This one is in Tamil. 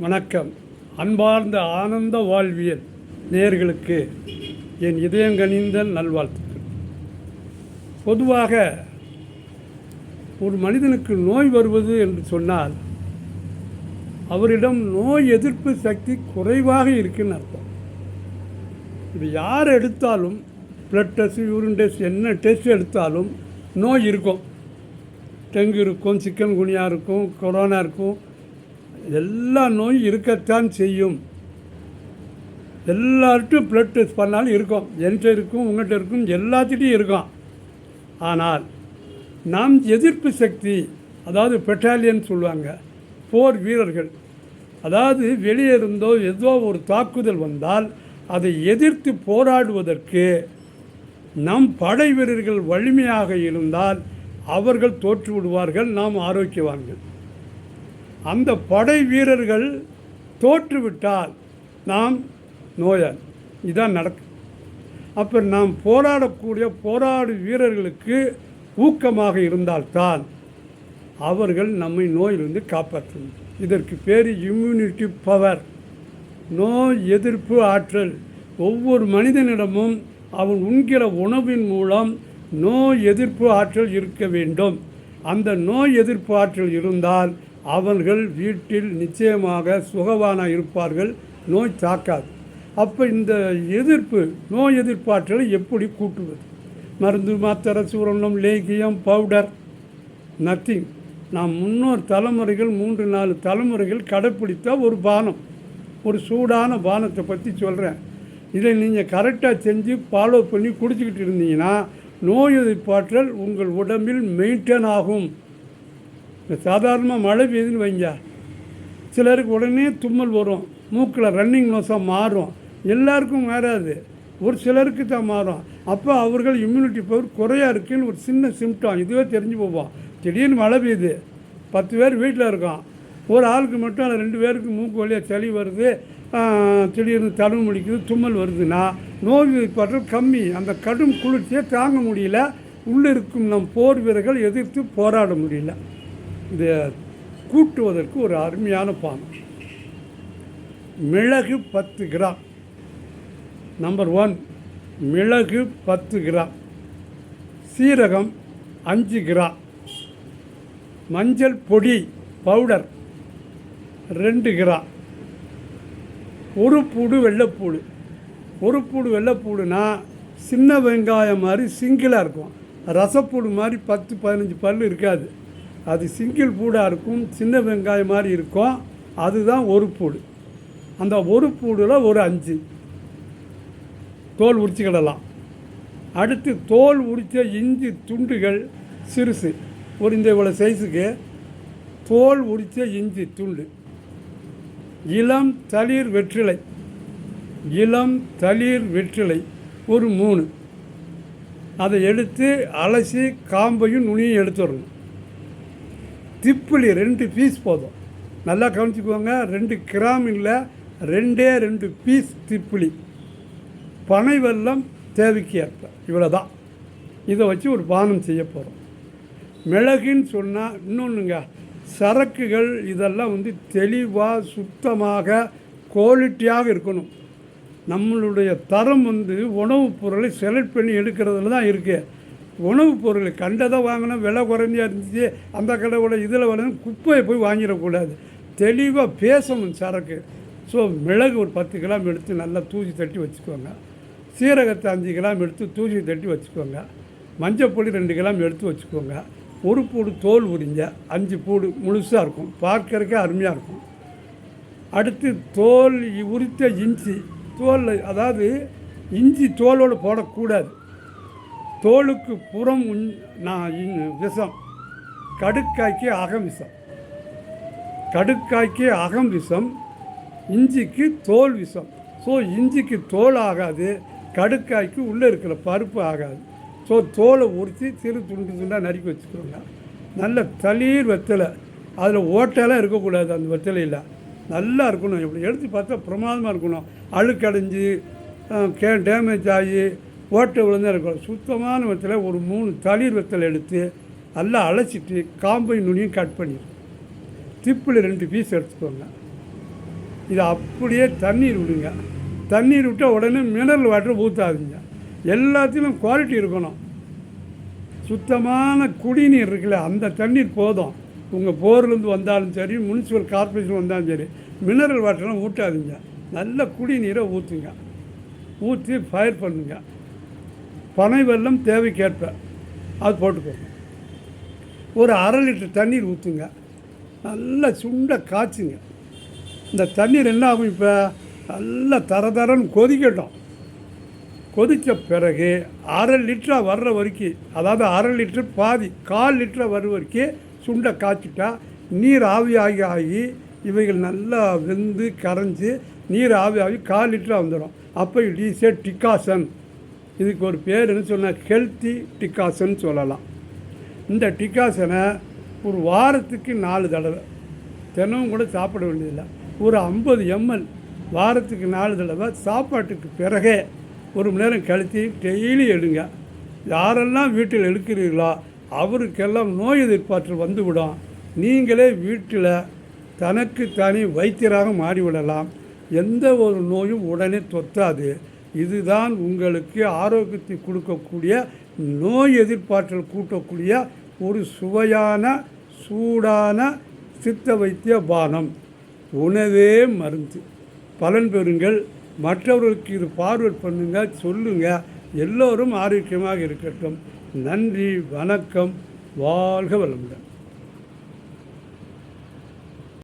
வணக்கம். அன்பார்ந்த ஆனந்த வாழ்வியல் நேர்களுக்கு என் இதயங்கனிந்த நல்வாழ்த்துக்கள். பொதுவாக ஒரு மனிதனுக்கு நோய் வருவது என்று சொன்னால் அவரிடம் நோய் எதிர்ப்பு சக்தி குறைவாக இருக்குன்னு அர்த்தம். இது யார் எடுத்தாலும் ப்ளட் டெஸ்ட் யூரின் டெஸ்ட் என்ன டெஸ்ட் எடுத்தாலும் நோய் இருக்கும். டெங்கு இருக்கும் சிக்கன் குனியா இருக்கும் கொரோனா இருக்கும் எல்லா நோயும் இருக்கத்தான் செய்யும். எல்லார்ட்டும் ப்ளட் டெஸ்ட் பண்ணாலும் இருக்கும். என்கிட்ட இருக்கும் உங்கள்கிட்ட இருக்கும் எல்லாத்திட்டையும் இருக்கும். ஆனால் நாம் எதிர்ப்பு சக்தி அதாவது பெட்டாலியன் சொல்லுவாங்க போர் வீரர்கள் அதாவது வெளியே இருந்தோ ஏதோ ஒரு தாக்குதல் வந்தால் அதை எதிர்த்து போராடுவதற்கு நம் படை வீரர்கள் வலிமையாக இருந்தால் அவர்கள் தோற்று விடுவார்கள் நாம் ஆரோக்கியவான்கள். அந்த படை வீரர்கள் தோற்றுவிட்டால் நாம் நோயால் இதான் நடக்கும் அப்போ நாம் போராடக்கூடிய போராடு வீரர்களுக்கு ஊக்கமாக இருந்தால்தான் அவர்கள் நம்மை நோயிலிருந்து காப்பாற்றும். இதற்கு பேர் இம்யூனிட்டி பவர் நோய் எதிர்ப்பு ஆற்றல். ஒவ்வொரு மனிதனிடமும் அவன் உண்கிற உணவின் மூலம் நோய் எதிர்ப்பு ஆற்றல் இருக்க வேண்டும். அந்த நோய் எதிர்ப்பு ஆற்றல் இருந்தால் அவர்கள் வீட்டில் நிச்சயமாக சுகவான இருப்பார்கள் நோய் தாக்காது. அப்போ இந்த எதிர்ப்பு நோய் எதிர்ப்பாற்றலை எப்படி கூட்டுவது? மருந்து மாத்திரை சூரணம் லேகியம் பவுடர் நத்திங். நாம் முன்னோர் தலைமுறைகள் மூன்று நாலு தலைமுறைகள் கடைப்பிடித்த ஒரு பானம். ஒரு சூடான பானத்தை பற்றி சொல்கிறேன் இதை நீங்கள் கரெக்டாக செஞ்சு ஃபாலோ பண்ணி குடிச்சிக்கிட்டு இருந்தீங்கன்னா நோய் எதிர்ப்பாற்றல் உங்கள் உடம்பில் மெயின்டைன் ஆகும். சாதாரணமாக மழை பெய்யுதுன்னு வைங்க. சிலருக்கு உடனே தும்மல் வரும். மூக்கில் ரன்னிங் நோஸாக மாறும். எல்லாருக்கும் மாறாது. ஒரு சிலருக்கு தான் மாறும். அப்போ அவர்கள் இம்யூனிட்டி பவர் குறையா இருக்குன்னு ஒரு சின்ன சிம்டம் இதுவே தெரிஞ்சு போவோம் திடீர்னு மழை பெய்யுது. பத்து பேர் வீட்டில் இருக்கோம். ஒரு ஆளுக்கு மட்டும் அல்ல ரெண்டு பேருக்கு மூக்கு வழியாக சளி வருது. திடீர்னு தடுப்பு முடிக்குது தும்மல் வருதுன்னா நோய் எதிர்ப்பாற்றல் கம்மி. அந்த கடும் குளிர்ச்சியை தாங்க முடியல. உள்ளே இருக்கும் நம் போர் வீரர்கள் எதிர்த்து போராட முடியல. இதை கூட்டுவதற்கு ஒரு அருமையான பானம் மிளகு பத்து கிராம். நம்பர் ஒன் மிளகு பத்து கிராம். சீரகம் அஞ்சு கிராம். மஞ்சள் பொடி பவுடர் ரெண்டு கிராம். ஒரு பூடு வெள்ளைப்பூடு. ஒரு பூடு வெள்ளைப்பூடுனா சின்ன வெங்காயம் மாதிரி சிங்கிளாக இருக்கும். ரசப்பூடு மாதிரி பத்து பதினஞ்சு பல் இருக்காது. அது சிங்கிள் பூடாக இருக்கும் சின்ன வெங்காயம் மாதிரி இருக்கும். அதுதான் ஒரு பூடு. அந்த ஒரு பூடில் ஒரு அஞ்சு. தோல் உரிச்சிக்கிடலாம் அடுத்து தோல் உரித்த இஞ்சி துண்டுகள் சிறுசு. ஒரு இந்த இவ்வளோ சைஸுக்கு. தோல் உரித்த இஞ்சி துண்டு. இளம் தளிர் வெற்றிலை. இளம் தளிர் வெற்றிலை. ஒரு மூணு. அதை எடுத்து அலசி காம்பையும் நுனியும் எடுத்துடணும். திப்பிலி ரெண்டு பீஸ் போதும். நல்லா கவனிச்சுக்கோங்க ரெண்டு கிராம் இல்லை ரெண்டே ரெண்டு பீஸ் திப்பிலி. பனை வெல்லம் தேவைக்கு ஏற்ப. இவ்வளோ தான் இதை வச்சு ஒரு பானம் செய்ய போகிறோம் மிளகுன்னு சொன்னால் இன்னொன்றுங்க சரக்குகள் இதெல்லாம் வந்து தெளிவாக சுத்தமாக குவாலிட்டியாக இருக்கணும். நம்மளுடைய தரம் வந்து உணவுப் பொருளை செலக்ட் பண்ணி எடுக்கிறதுல தான் இருக்குது உணவுப் பொருள் கண்டதை வாங்கினோம் விலை குறைஞ்சா இருந்துச்சு அந்த கடையோட இதில் வரணும் குப்பையை போய் வாங்கிடக்கூடாது. தெளிவாக பேசணும் சரக்கு. ஸோ மிளகு ஒரு பத்து கிராம் எடுத்து நல்லா தூசி தட்டி வச்சுக்கோங்க. சீரகத்தை அஞ்சு கிராம் எடுத்து தூசி தட்டி வச்சுக்கோங்க. மஞ்சப்பொடி ரெண்டு கிராம் எடுத்து வச்சுக்கோங்க. ஒரு பூடு தோல் உரிஞ்ச அஞ்சு பூடு முழுசாக இருக்கும். பார்க்கறக்கே அருமையாக இருக்கும். அடுத்து தோல் உரித்த இஞ்சி. தோல் அதாவது இஞ்சி தோலோடு போடக்கூடாது. தோலுக்கு புறம் உஞ் நான் இன்- விஷம். கடுக்காய்க்கு அகம் விஷம். கடுக்காய்க்கு அகம் விஷம் இஞ்சிக்கு தோல் விஷம். ஸோ இஞ்சிக்கு தோல் ஆகாது கடுக்காய்க்கு உள்ளே இருக்கிற பருப்பு ஆகாது. ஸோ தோலை உரித்து சிறு துண்டு துண்டாக நறுக்கி வச்சுக்கிறோங்க நல்ல தளிர் வெத்தலை. அதில் ஓட்டெல்லாம் இருக்கக்கூடாது அந்த வெத்தலையில். நல்லா இருக்கணும். இப்படி எடுத்து பார்த்தா பிரமாதமாக இருக்கணும். அழுக்கடைஞ்சு கே டேமேஜ் ஆகி ஓட்டை விழுந்தா இருக்கும். சுத்தமான வெத்தலை ஒரு மூணு தளிர் வெத்தலை எடுத்து நல்லா அழைச்சிட்டு காம்பை நுனியும் கட் பண்ணிடும் திப்பில் ரெண்டு பீஸ் எடுத்துக்கோங்க. இதை அப்படியே தண்ணீர் விடுங்க. தண்ணீர் விட்டால் உடனே மினரல் வாட்டர் ஊற்றாதீங்க எல்லாத்திலும் குவாலிட்டி இருக்கணும். சுத்தமான குடிநீர் இருக்குல்ல அந்த தண்ணீர் போதும். உங்கள் போர்லேருந்து வந்தாலும் சரி முனிசிபல் கார்பரேஷன் வந்தாலும் சரி மினரல் வாட்டர்லாம் ஊற்றாதீங்க நல்ல குடிநீரை ஊற்றுங்க ஊற்றி ஃபயர் பண்ணுங்க. பனை வெல்லம் தேவைக்கேற்ப. அது போட்டுக்கோங்க ஒரு அரை லிட்டர் தண்ணீர் ஊற்றுங்க நல்லா சுண்ட காய்ச்சுங்க. இந்த தண்ணீர் என்ன ஆகும் இப்போ? நல்லா தர தரன்னு கொதிக்கட்டும். கொதித்த பிறகு அரை லிட்டராக வர்ற வரைக்கும் அதாவது அரை லிட்டர் பாதி கால் லிட்டராக வர்ற வரைக்கும் சுண்டை காய்ச்சிட்டா நீர் ஆவியாகி ஆகி இவைகள் நல்லா வெந்து கரைஞ்சி நீர் ஆவியாகி கால் லிட்டராக வந்துடும் அப்போ இட் இஸ் ஏ டிகாசன் இதுக்கு ஒரு பேர் என்ன சொன்னால் ஹெல்த்தி டிகாசன் சொல்லலாம். இந்த டிகாசனை ஒரு வாரத்துக்கு நாலு தடவை. தினமும் கூட சாப்பிட வேண்டியதில்லை. ஒரு ஐம்பது எம்எல் வாரத்துக்கு நாலு தடவை. சாப்பாட்டுக்கு பிறகே ஒரு மணி நேரம் கழித்து டெய்லி எடுங்க. யாரெல்லாம் வீட்டில் எடுக்கிறீர்களோ அவருக்கெல்லாம் நோய் எதிர்ப்பாற்றல் வந்துவிடும். நீங்களே வீட்டில் தனக்கு தனி வைத்தியராக மாறிவிடலாம். எந்த ஒரு நோயும் உடனே தொத்தாது இதுதான் உங்களுக்கு ஆரோக்கியத்தை கொடுக்கக்கூடிய நோய் எதிர்ப்பாற்றல் கூட்டக்கூடிய ஒரு சுவையான சூடான சித்த வைத்திய பானம். உணவே மருந்து. பலன் பெறுங்கள். மற்றவர்களுக்கு இது ஃபார்வர்ட் பண்ணுங்கள் சொல்லுங்கள் எல்லோரும் ஆரோக்கியமாக இருக்கட்டும். நன்றி வணக்கம். வாழ்க வளமுடன்.